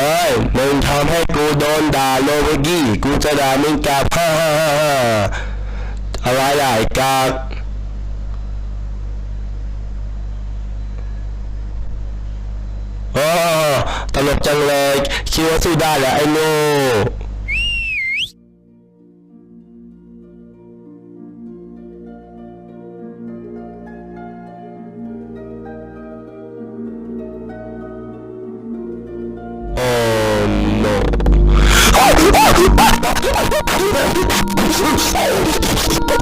ฮ้ยมึงทำให้กูโดนด่าโลเวกี้กูจะด่ามึงกับฮ่าฮ่าฮ่าอะไรใหญ่กากโอ้ตลกจังเลยคิดว่าสู้ได้เหรอไอ้โน่ Eu não